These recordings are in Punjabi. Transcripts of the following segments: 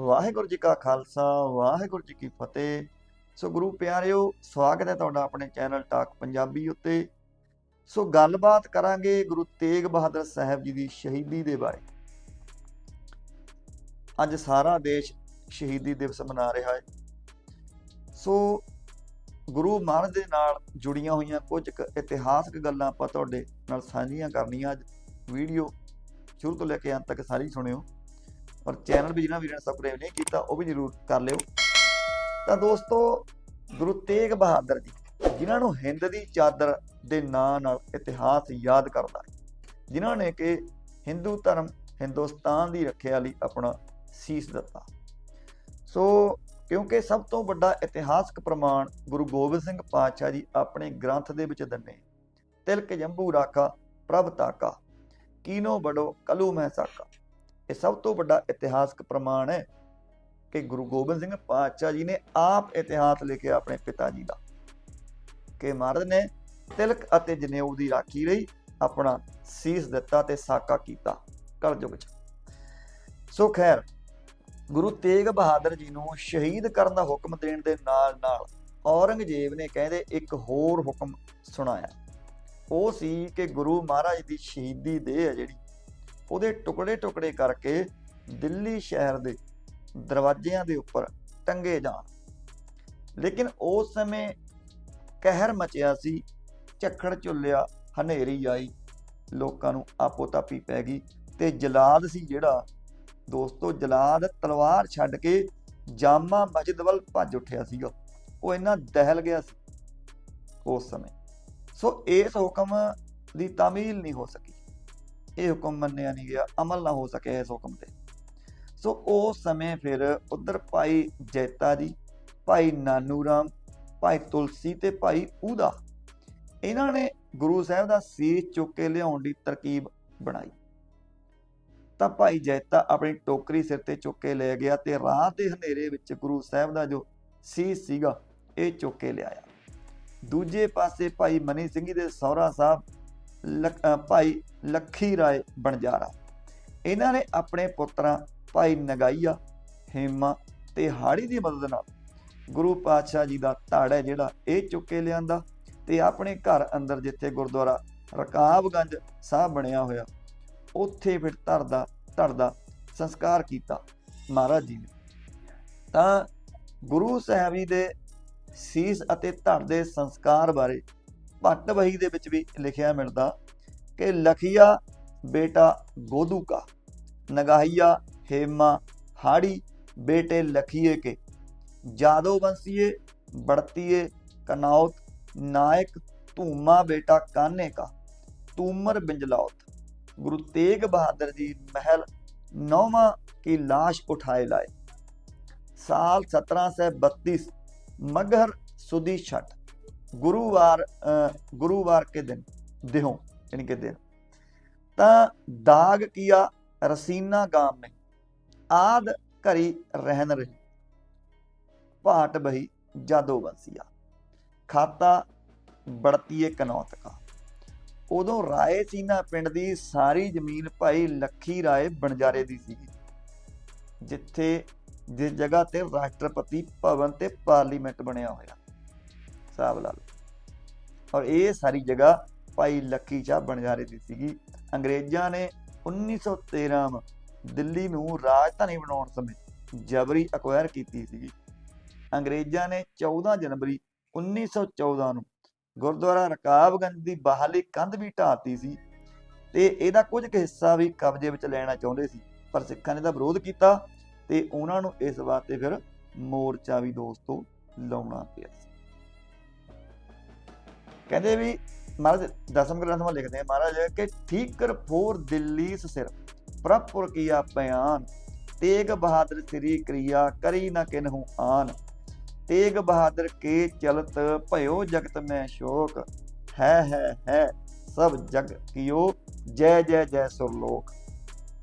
ਵਾਹਿਗੁਰੂ ਜੀ ਕਾ ਖਾਲਸਾ, ਵਾਹਿਗੁਰੂ ਜੀ ਕੀ ਫਤਿਹ। ਸੋ ਗੁਰੂ ਪਿਆਰਿਓ, ਸਵਾਗਤ ਹੈ ਤੁਹਾਡਾ ਆਪਣੇ ਚੈਨਲ ਟਾਕ ਪੰਜਾਬੀ ਉੱਤੇ। ਸੋ ਗੱਲਬਾਤ ਕਰਾਂਗੇ ਗੁਰੂ ਤੇਗ ਬਹਾਦਰ ਸਾਹਿਬ ਜੀ ਦੀ ਸ਼ਹੀਦੀ ਦੇ ਬਾਰੇ। ਅੱਜ ਸਾਰਾ ਦੇਸ਼ ਸ਼ਹੀਦੀ ਦਿਵਸ ਮਨਾ ਰਿਹਾ ਹੈ। ਸੋ ਗੁਰੂ ਮਹਾਰਾਜ ਦੇ ਨਾਲ ਜੁੜੀਆਂ ਹੋਈਆਂ ਕੁਝ ਕੁ ਇਤਿਹਾਸਕ ਗੱਲਾਂ ਆਪਾਂ ਤੁਹਾਡੇ ਨਾਲ ਸਾਂਝੀਆਂ ਕਰਨੀਆਂ ਅੱਜ। ਵੀਡੀਓ ਸ਼ੁਰੂ ਤੋਂ ਲੈ ਕੇ ਅੰਤ ਤੱਕ ਸਾਰੀ ਸੁਣਿਓ। ਔਰ ਚੈਨਲ ਵੀ ਜਿਹਨਾਂ ਵੀਰਾਂ ਨੇ ਸਬਸਕ੍ਰਾਈਬ ਨਹੀਂ ਕੀਤਾ, ਉਹ ਵੀ ਜਰੂਰ ਕਰ ਲਿਓ। ਤਾਂ ਦੋਸਤੋ, ਗੁਰੂ ਤੇਗ ਬਹਾਦਰ ਜੀ, ਜਿਨ੍ਹਾਂ ਨੂੰ ਹਿੰਦ ਦੀ ਚਾਦਰ ਦੇ ਨਾਂ ਨਾਲ ਇਤਿਹਾਸ ਯਾਦ ਕਰਦਾ ਹੈ, ਜਿਨ੍ਹਾਂ ਨੇ ਕਿ ਹਿੰਦੂ ਧਰਮ ਹਿੰਦੁਸਤਾਨ ਦੀ ਰੱਖਿਆ ਲਈ ਆਪਣਾ ਸੀਸ ਦਿੱਤਾ। ਸੋ, ਕਿਉਂਕਿ ਸਭ ਤੋਂ ਵੱਡਾ ਇਤਿਹਾਸਕ ਪ੍ਰਮਾਣ ਗੁਰੂ ਗੋਬਿੰਦ ਸਿੰਘ ਪਾਤਸ਼ਾਹ ਜੀ ਆਪਣੇ ਗ੍ਰੰਥ ਦੇ ਵਿੱਚ ਦਿੰਦੇ ਤਿਲਕ ਜੰਬੂ ਰਾਖਾ ਪ੍ਰਭ ਤਾਕਾ, ਕੀਨੋ ਬੜੋ ਕਲੂ ਮਹਿ ਸਾਕਾ। ਇਹ ਸਭ ਤੋਂ ਵੱਡਾ ਇਤਿਹਾਸਕ ਪ੍ਰਮਾਣ ਹੈ ਕਿ ਗੁਰੂ ਗੋਬਿੰਦ ਸਿੰਘ ਪਾਤਸ਼ਾਹ ਜੀ ਨੇ ਆਪ ਇਤਿਹਾਸ ਲਿਖਿਆ ਆਪਣੇ ਪਿਤਾ ਜੀ ਦਾ ਕਿ ਮਹਾਰਾਜ ਨੇ ਤਿਲਕ ਅਤੇ ਜਨੇਊ ਦੀ ਰਾਖੀ ਲਈ ਆਪਣਾ ਸੀਸ ਦਿੱਤਾ ਤੇ ਸਾਕਾ ਕੀਤਾ ਕਲਯੁਗ ਚ। ਸੋ ਖੈਰ, ਗੁਰੂ ਤੇਗ ਬਹਾਦਰ ਜੀ ਨੂੰ ਸ਼ਹੀਦ ਕਰਨ ਦਾ ਹੁਕਮ ਦੇਣ ਦੇ ਨਾਲ ਨਾਲ ਔਰੰਗਜ਼ੇਬ ਨੇ ਕਹਿੰਦੇ ਇੱਕ ਹੋਰ ਹੁਕਮ ਸੁਣਾਇਆ। ਉਹ ਸੀ ਕਿ ਗੁਰੂ ਮਹਾਰਾਜ ਦੀ ਸ਼ਹੀਦੀ ਦੇਹ ਹੈ ਜਿਹੜੀ ਉਹਦੇ ਟੁਕੜੇ ਟੁਕੜੇ ਕਰਕੇ ਦਿੱਲੀ ਸ਼ਹਿਰ ਦੇ ਦਰਵਾਜ਼ਿਆਂ ਦੇ ਉੱਪਰ ਟੰਗੇ ਜਾਣ। ਲੇਕਿਨ ਉਸ ਸਮੇਂ ਕਹਿਰ ਮਚਿਆ ਸੀ, ਝੱਖੜ ਝੁੱਲਿਆ, ਹਨੇਰੀ ਆਈ, ਲੋਕਾਂ ਨੂੰ ਆਪੋ ਤਾਪੀ ਪੈ ਗਈ ਤੇ ਜਲਾਦ ਸੀ ਜਿਹੜਾ, ਦੋਸਤੋ ਜਲਾਦ ਤਲਵਾਰ ਛੱਡ ਕੇ ਜਾਮਾ ਮਸਜਿਦ ਵੱਲ ਭੱਜ ਉੱਠਿਆ ਸੀਗਾ। ਉਹ ਇੰਨਾ ਦਹਿਲ ਗਿਆ ਸੀ ਉਸ ਸਮੇਂ। ਸੋ ਇਸ ਹੁਕਮ ਦੀ ਤਾਮੀਲ ਨਹੀਂ ਹੋ ਸਕੀ। ਇਹ ਹੁਕਮ ਮੰਨਿਆ ਨਹੀਂ ਗਿਆ, ਅਮਲ ਨਾ ਹੋ ਸਕਿਆ ਇਸ ਹੁਕਮ ਤੇ। ਸੋ ਉਸ ਸਮੇਂ ਫਿਰ ਉਧਰ ਭਾਈ ਜੈਤਾ ਜੀ, ਭਾਈ ਨਾਨੂ ਰਾਮ, ਭਾਈ ਤੁਲਸੀ ਤੇ ਭਾਈ ਊਦਾ ਇਹਨਾਂ ਨੇ ਗੁਰੂ ਸਾਹਿਬ ਦਾ ਸੀਸ ਚੁੱਕ ਕੇ ਲਿਆਉਣ ਦੀ ਤਰਕੀਬ ਬਣਾਈ। ਤਾਂ ਭਾਈ ਜੈਤਾ ਆਪਣੀ ਟੋਕਰੀ ਸਿਰ ਤੇ ਚੁੱਕ ਕੇ ਲੈ ਗਿਆ ਤੇ ਰਾਹ ਦੇ ਹਨੇਰੇ ਵਿੱਚ ਗੁਰੂ ਸਾਹਿਬ ਦਾ ਜੋ ਸੀਸ ਸੀਗਾ, ਇਹ ਚੁੱਕ ਕੇ ਲਿਆਇਆ। ਦੂਜੇ ਪਾਸੇ ਭਾਈ ਮਨੀ ਸਿੰਘ ਜੀ ਦੇ ਸਹੁਰਾ ਸਾਹਿਬ ਭਾਈ ਲੱਖੀ ਰਾਏ ਬਣਜਾਰਾ। ਇਹਨਾਂ ਨੇ ਆਪਣੇ ਪੁੱਤਰਾਂ ਭਾਈ ਨਗਾਈਆ, ਹੇਮਾ ਤੇ ਹਾੜੀ ਦੀ ਮਦਦ ਨਾਲ। ਗੁਰੂ ਪਾਤਸ਼ਾਹ ਜੀ ਦਾ ਧੜ ਹੈ ਜਿਹੜਾ, ਇਹ ਚੁੱਕ ਕੇ ਲਿਆਂਦਾ ਤੇ ਆਪਣੇ ਘਰ ਅੰਦਰ ਜਿੱਥੇ ਗੁਰਦੁਆਰਾ ਰਕਾਬਗੰਜ ਸਾਹਿਬ ਬਣਿਆ ਹੋਇਆ, ਉੱਥੇ ਫਿਰ ਧਰਦਾ ਧੜਦਾ ਸੰਸਕਾਰ ਕੀਤਾ ਮਹਾਰਾਜ ਜੀ ਨੇ। ਤਾਂ ਗੁਰੂ ਸਾਹਿਬ ਜੀ ਦੇ ਸੀਸ ਅਤੇ ਧੜ ਦੇ ਸੰਸਕਾਰ ਬਾਰੇ ਭੱਟ ਵਹੀ ਦੇ ਵਿੱਚ ਵੀ ਲਿਖਿਆ ਮਿਲਦਾ ਕਿ ਲਖੀਆ ਬੇਟਾ ਗੋਦੂ ਕਾ, ਨਗਾਹੀਆ ਹੇਮਾ ਹਾੜੀ ਬੇਟੇ ਲਖੀਏ ਕੇ, ਜਾਦੋ ਬੰਸੀਏ ਬੜਤੀਏ ਕਨੌਤ ਨਾਇਕ ਧੂਮਾ ਬੇਟਾ ਕਾਨੇ ਕਾ, ਤੂਮਰ ਬਿੰਜਲੌਤ ਗੁਰੂ ਤੇਗ ਬਹਾਦਰ ਜੀ ਮਹਿਲ ਨੌਵਾਂ ਕੀ ਲਾਸ਼ ਉਠਾਏ ਲਾਏ। ਸਾਲ 1732 ਮਗਰ ਸੁਦੀ ਛਟ। ਗੁਰੂਵਾਰ ਗੁਰੂਵਾਰ ਕੇ ਦਿਨ, ਦਿਹੋਂ ਯਾਨੀ ਕਿ ਦਿਨ। ਤਾਂ ਦਾਗ ਕੀਆ, ਰਸੀਨਾ ਗਾਮ ਨੇ ਆਦ ਘਰੀ ਰਹਿਨ ਰਹੀ। ਭਾਟ ਬਹੀ ਜਾਦੋ ਵਸੀਆ। ਖਾਤਾ ਬੜਤੀਏ ਕਨੌਤ ਕਾ। ਉਦੋਂ ਰਾਏ ਸੀਨਾ ਪਿੰਡ ਦੀ ਸਾਰੀ ਜ਼ਮੀਨ ਭਾਈ ਲੱਖੀ ਰਾਏ ਬਣਜਾਰੇ ਦੀ ਸੀ ਜਿੱਥੇ, ਜਿਸ ਜਗ੍ਹਾ ਤੇ ਰਾਸ਼ਟਰਪਤੀ ਭਵਨ ਤੇ ਪਾਰਲੀਮੈਂਟ ਬਣਿਆ ਹੋਇਆ। ਸਾਹਬ ਲਾ ਲਓ। ਔਰ ਇਹ ਸਾਰੀ ਜਗ੍ਹਾ ਭਾਈ ਲੱਖੀ ਸ਼ਾਹ ਬਣਜਾਰੇ ਦੀ ਸੀਗੀ। ਅੰਗਰੇਜ਼ਾਂ ਨੇ 1913 ਦਿੱਲੀ ਨੂੰ ਰਾਜਧਾਨੀ ਬਣਾਉਣ ਸਮੇਂ ਜਬਰੀ ਅਕਵਾਇਰ ਕੀਤੀ ਸੀਗੀ। ਅੰਗਰੇਜ਼ਾਂ ਨੇ 14 ਜਨਵਰੀ 1914 ਨੂੰ ਗੁਰਦੁਆਰਾ ਰਕਾਬਗੰਜ ਦੀ ਬਾਹਰਲੀ ਕੰਧ ਵੀ ਢਾਤੀ ਸੀ ਤੇ ਇਹਦਾ ਕੁਝ ਕੁ ਹਿੱਸਾ ਵੀ ਕਬਜ਼ੇ ਵਿੱਚ ਲੈਣਾ ਚਾਹੁੰਦੇ ਸੀ, ਪਰ ਸਿੱਖਾਂ ਨੇ ਦਾ ਵਿਰੋਧ ਕੀਤਾ ਤੇ ਉਹਨਾਂ ਨੂੰ ਇਸ ਵਾਸਤੇ ਫਿਰ ਮੋਰਚਾ ਵੀ ਦੋਸਤੋ ਲਾਉਣਾ ਪਿਆ ਸੀ। ਕਹਿੰਦੇ ਵੀ ਮਹਾਰਾਜ ਦਸਮ ਗ੍ਰੰਥ ਵਿੱਚ ਲਿਖਦੇ ਆ, ਮਹਾਰਾਜ, ਕਿ ਠੀਕਰ ਫੋਰ ਦਿੱਲੀ ਸਿਰ ਪ੍ਰਭਪੁਰ ਕੀਆ ਬਿਆਨ ਤੇਗ ਬਹਾਦਰ ਸ੍ਰੀ ਕ੍ਰਿਆ ਕਰੀ ਨਾ ਕਿਨਹੂ ਆਨ, ਤੇਗ ਬਹਾਦਰ ਕੇ ਚਲਤ ਭਇਓ ਜਗਤ ਮੈਂ ਸ਼ੋਕ, ਹੈ ਹੈ ਹੈ, ਸਭ ਜਗ ਕੀਓ, ਜੈ ਜੈ ਜੈ ਸੁਰਲੋਕ।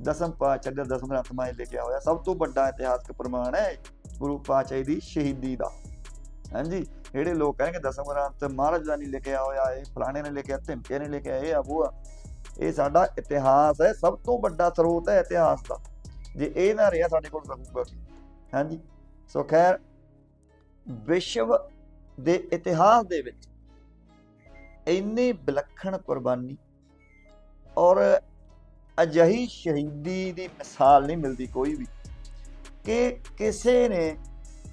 ਦਸਮ ਪਾਤਸ਼ਾਹ ਦਾ ਦਸਮ ਗ੍ਰੰਥ ਮਾਇ ਲਿਖਿਆ ਹੋਇਆ, ਸਭ ਤੋਂ ਵੱਡਾ ਇਤਿਹਾਸਕ ਪ੍ਰਮਾਣ ਹੈ ਗੁਰੂ ਪਾਤਸ਼ਾਹ ਦੀ ਸ਼ਹੀਦੀ ਦਾ। ਹਾਂਜੀ ਜਿਹੜੇ ਲੋਕ ਕਹਿੰਦੇ ਦਸਮ ਗ੍ਰੰਥ ਮਹਾਰਾਜ ਦਾ ਨਹੀਂ ਲਿਖਿਆ ਹੋਇਆ, ਇਹ ਫਲਾਣੇ ਨੇ ਲਿਖਿਆ ਧਿਮਕੇ ਨੇ ਲਿਖਿਆ ਇਹ ਆ ਉਹ ਇਹ ਸਾਡਾ ਇਤਿਹਾਸ ਹੈ, ਸਭ ਤੋਂ ਵੱਡਾ ਸਰੋਤ ਹੈ ਇਤਿਹਾਸ ਦਾ। ਜੇ ਇਹ ਨਾ ਰਿਹਾ, ਸਾਡੇ ਕੋਲ ਰਹੂਗਾ ਕੀ? ਹਾਂਜੀ, ਸੋ ਖੈਰ, ਵਿਸ਼ਵ ਦੇ ਇਤਿਹਾਸ ਦੇ ਵਿੱਚ ਇੰਨੀ ਵਿਲੱਖਣ ਕੁਰਬਾਨੀ ਔਰ ਅਜਿਹੀ ਸ਼ਹੀਦੀ ਦੀ ਮਿਸਾਲ ਨਹੀਂ ਮਿਲਦੀ ਕੋਈ ਵੀ ਕਿ ਕਿਸੇ ਨੇ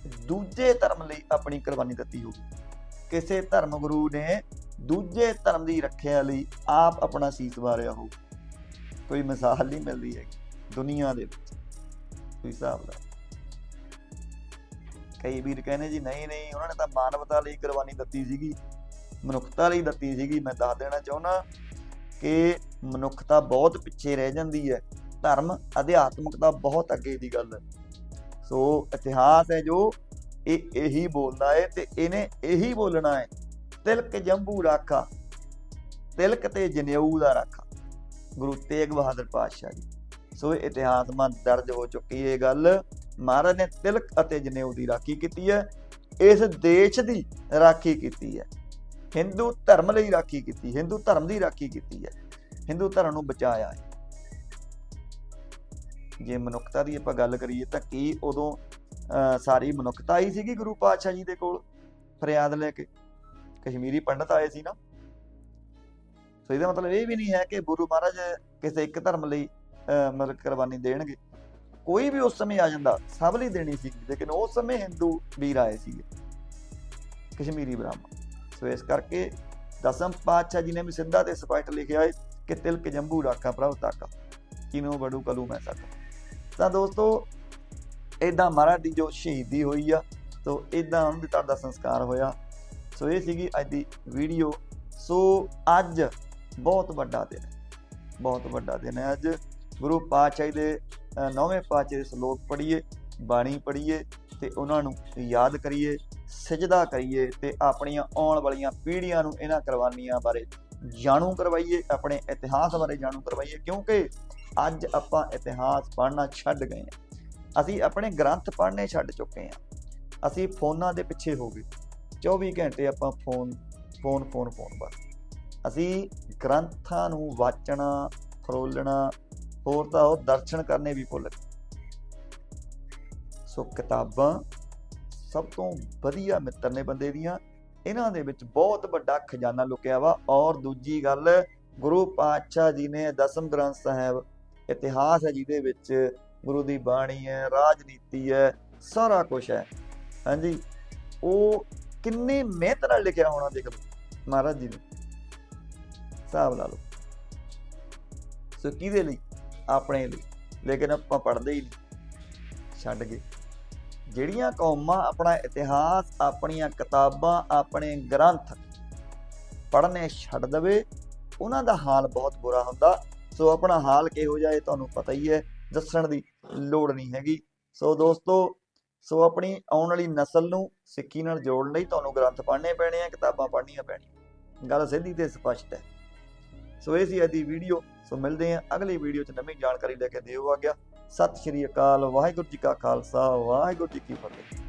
ਦੂਜੇ ਧਰਮ ਲਈ ਆਪਣੀ ਕੁਰਬਾਨੀ ਦਿੱਤੀ ਹੋਵੇ ਕਿਸੇ ਧਰਮ ਗੁਰੂ ਨੇ ਦੂਜੇ ਧਰਮ ਦੀ ਰੱਖਿਆ ਲਈ ਆਪ ਆਪਣਾ ਸੀਸ ਵਾਰਿਆ ਹੋ ਕੋਈ ਮਿਸਾਲ ਨਹੀਂ ਮਿਲਦੀ ਹੈ ਦੁਨੀਆ ਦੇ ਵਿੱਚ। ਕੋਈ ਹਿਸਾਬ ਦਾ ਕਈ ਵੀਰ ਕਹਿੰਦੇ ਜੀ, ਨਹੀਂ ਨਹੀਂ, ਉਹਨਾਂ ਨੇ ਤਾਂ ਮਾਨਵਤਾ ਲਈ ਕੁਰਬਾਨੀ ਦਿੱਤੀ ਸੀਗੀ, ਮਨੁੱਖਤਾ ਲਈ ਦਿੱਤੀ ਸੀਗੀ। ਮੈਂ ਦੱਸ ਦੇਣਾ ਚਾਹੁੰਦਾ ਕਿ ਮਨੁੱਖਤਾ ਬਹੁਤ ਪਿੱਛੇ ਰਹਿ ਜਾਂਦੀ ਹੈ। ਧਰਮ ਅਧਿਆਤਮਕਤਾ ਬਹੁਤ ਅੱਗੇ ਦੀ ਗੱਲ ਹੈ। ਸੋ ਇਤਿਹਾਸ ਹੈ ਜੋ ਇਹ ਇਹੀ ਬੋਲਦਾ ਹੈ ਤੇ ਇਹਨੇ ਇਹੀ ਬੋਲਣਾ ਹੈ ਤਿਲਕ ਜੰਬੂ ਰਾਖਾ, ਤਿਲਕ ਤੇ ਜਨੇਊ ਦਾ ਰਾਖਾ। ਗੁਰੂ ਤੇਗ ਬਹਾਦਰ ਪਾਤਸ਼ਾਹ ਜੀ। ਸੋ ਇਹ ਇਤਿਹਾਸ ਮਾ ਦਰਜ ਹੋ ਚੁੱਕੀ ਇਹ ਗੱਲ। ਮਹਾਰਾਜ ਨੇ ਤਿਲਕ ਅਤੇ ਜਨੇਊ ਦੀ ਰਾਖੀ ਕੀਤੀ ਹੈ ਇਸ ਦੇਸ਼ ਦੀ ਰਾਖੀ ਕੀਤੀ ਹੈ ਹਿੰਦੂ ਧਰਮ ਲਈ ਰਾਖੀ ਕੀਤੀ, ਹਿੰਦੂ ਧਰਮ ਦੀ ਰਾਖੀ ਕੀਤੀ ਹੈ ਹਿੰਦੂ ਧਰਮ ਨੂੰ ਬਚਾਇਆ ਹੈ ਜੇ ਮਨੁੱਖਤਾ ਦੀ ਆਪਾਂ ਗੱਲ ਕਰੀਏ ਤਾਂ ਕੀ ਉਦੋਂ ਅਹ, ਸਾਰੀ ਮਨੁੱਖਤਾ ਹੀ ਸੀਗੀ ਗੁਰੂ ਪਾਤਸ਼ਾਹ ਜੀ ਦੇ ਕੋਲ ਫਰਿਆਦ ਲੈ ਕੇ? ਕਸ਼ਮੀਰੀ ਪੰਡਤ ਆਏ ਸੀ ਨਾ। ਸੋ ਇਹਦਾ ਮਤਲਬ ਇਹ ਵੀ ਨਹੀਂ ਹੈ ਕਿ ਗੁਰੂ ਮਹਾਰਾਜ ਕਿਸੇ ਇੱਕ ਧਰਮ ਲਈ ਅਹ, ਮਤਲਬ ਕੁਰਬਾਨੀ ਦੇਣਗੇ। ਕੋਈ ਵੀ ਉਸ ਸਮੇਂ ਆ ਜਾਂਦਾ ਸਭ ਲਈ ਦੇਣੀ ਸੀ। ਲੇਕਿਨ ਉਸ ਸਮੇਂ ਹਿੰਦੂ ਵੀਰ ਆਏ ਸੀਗੇ ਕਸ਼ਮੀਰੀ ਬ੍ਰਾਹਮਣ। ਸੋ ਇਸ ਕਰਕੇ ਦਸਮ ਪਾਤਸ਼ਾਹ ਜੀ ਨੇ ਵੀ ਸਿੱਧਾ ਤੇ ਸਪਸ਼ਟ ਲਿਖਿਆ ਹੈ ਕਿ ਤਿਲਕ ਜੰਬੂ ਰਾਖਾ ਪ੍ਰਭ ਤਾਕਾ। ਕਿਨੋ ਬੜੂ ਕਲੂ ਮੈਂ ਸਕਾ। ਤਾਂ ਦੋਸਤੋ ਇਦਾਂ ਮਹਾਰਾਜ ਦੀ ਜੋ ਸ਼ਹੀਦੀ ਹੋਈ ਆ, ਸੋ ਇਦਾਂ ਉਹਨਾਂ ਦੇ ਤੁਹਾਡਾ ਸੰਸਕਾਰ ਹੋਇਆ। ਸੋ ਇਹ ਸੀਗੀ ਅੱਜ ਦੀ ਵੀਡੀਓ। ਸੋ ਅੱਜ ਬਹੁਤ ਵੱਡਾ ਦਿਨ ਹੈ। ਬਹੁਤ ਵੱਡਾ ਦਿਨ ਹੈ ਅੱਜ। ਗੁਰੂ ਪਾਤਸ਼ਾਹ ਦੇ ਨੌਵੇਂ ਪਾਤਸ਼ਾਹ ਦੇ ਸ਼ਲੋਕ ਪੜ੍ਹੀਏ, ਬਾਣੀ ਪੜ੍ਹੀਏ ਤੇ ਉਹਨਾਂ ਨੂੰ ਯਾਦ ਕਰੀਏ, ਸਜਦਾ ਕਰੀਏ ਤੇ ਆਪਣੀਆਂ ਆਉਣ ਵਾਲੀਆਂ ਪੀੜ੍ਹੀਆਂ ਨੂੰ ਇਹਨਾਂ ਕੁਰਬਾਨੀਆਂ ਬਾਰੇ ਜਾਣੂ ਕਰਵਾਈਏ, ਆਪਣੇ ਇਤਿਹਾਸ ਬਾਰੇ ਜਾਣੂ ਕਰਵਾਈਏ। ਕਿਉਂਕਿ ਅੱਜ ਆਪਾਂ ਇਤਿਹਾਸ ਪੜ੍ਹਨਾ ਛੱਡ ਗਏ ਹਾਂ। ਅਸੀਂ ਆਪਣੇ ਗ੍ਰੰਥ ਪੜ੍ਹਨੇ ਛੱਡ ਚੁੱਕੇ ਹਾਂ। ਅਸੀਂ ਫੋਨਾਂ ਦੇ ਪਿੱਛੇ ਹੋ ਗਏ। 24 ਘੰਟੇ ਆਪਾਂ ਫੋਨ ਫੋਨ ਫੋਨ ਫੋਨ ਬਸ ਅਸੀਂ ਗ੍ਰੰਥਾਂ ਨੂੰ ਵਾਚਣਾ ਫਰੋਲਣਾ ਹੋਰ ਤਾਂ ਉਹ ਦਰਸ਼ਨ ਕਰਨੇ ਵੀ ਭੁੱਲ ਗਏ। ਸੋ ਕਿਤਾਬਾਂ ਸਭ ਤੋਂ ਵਧੀਆ ਮਿੱਤਰ ਨੇ ਬੰਦੇ ਦੀਆਂ। ਇਹਨਾਂ ਦੇ ਵਿੱਚ ਬਹੁਤ ਵੱਡਾ ਖਜ਼ਾਨਾ ਲੁਕਿਆ ਵਾ। ਔਰ ਦੂਜੀ ਗੱਲ, ਗੁਰੂ ਪਾਤਸ਼ਾਹ ਜੀ ਨੇ ਦਸਮ ਗ੍ਰੰਥ ਸਾਹਿਬ ਇਤਿਹਾਸ ਹੈ ਜਿਹਦੇ ਵਿੱਚ ਗੁਰੂ ਦੀ ਬਾਣੀ ਹੈ, ਰਾਜਨੀਤੀ ਹੈ, ਸਾਰਾ ਕੁਝ ਹੈ। ਹਾਂਜੀ, ਉਹ ਕਿੰਨੀ ਮਿਹਨਤ ਨਾਲ ਲਿਖਿਆ ਹੋਣਾ ਦੇਖ ਲਓ, ਮਹਾਰਾਜ ਜੀ ਨੇ। ਹਿਸਾਬ ਲਾ ਲਓ। ਸੋ ਕਿਹਦੇ ਲਈ? ਆਪਣੇ ਲਈ। ਲੇਕਿਨ ਆਪਾਂ ਪੜ੍ਹਦੇ ਹੀ ਨਹੀਂ। ਛੱਡ ਗਏ। ਜਿਹੜੀਆਂ ਕੌਮਾਂ, ਆਪਣਾ ਇਤਿਹਾਸ, ਆਪਣੀਆਂ ਕਿਤਾਬਾਂ, ਆਪਣੇ ਗ੍ਰੰਥ ਪੜ੍ਹਨੇ ਛੱਡ ਦਵੇ, ਉਹਨਾਂ ਦਾ ਹਾਲ ਬਹੁਤ ਬੁਰਾ ਹੁੰਦਾ। ਸੋ ਆਪਣਾ ਹਾਲ ਕਿਹੋ ਜਿਹਾ ਇਹ ਤੁਹਾਨੂੰ ਪਤਾ ਹੀ ਹੈ, ਦੱਸਣ ਦੀ ਲੋੜ ਨਹੀਂ ਹੈਗੀ। ਸੋ ਦੋਸਤੋ, ਸੋ ਆਪਣੀ ਆਉਣ ਵਾਲੀ ਨਸਲ ਨੂੰ ਸਿੱਖੀ ਨਾਲ ਜੋੜਨ ਲਈ ਤੁਹਾਨੂੰ ਗ੍ਰੰਥ ਪੜ੍ਹਨੇ ਪੈਣੇ ਆ, ਕਿਤਾਬਾਂ ਪੜ੍ਹਨੀਆਂ ਪੈਣੀਆਂ। ਗੱਲ ਸਿੱਧੀ ਤੇ ਸਪਸ਼ਟ ਹੈ। ਸੋ ਇਹ ਸੀ ਅੱਜ ਦੀ ਵੀਡੀਓ। ਸੋ ਮਿਲਦੇ ਹਾਂ ਅਗਲੀ ਵੀਡੀਓ 'ਚ ਨਵੀਂ ਜਾਣਕਾਰੀ ਲੈ ਕੇ ਦਿਓ ਆ ਗਿਆ ਸਤਿ ਸ਼੍ਰੀ ਅਕਾਲ, ਵਾਹਿਗੁਰੂ ਜੀ ਕਾ ਖਾਲਸਾ, ਵਾਹਿਗੁਰੂ ਜੀ ਕੀ ਫਤਿਹ।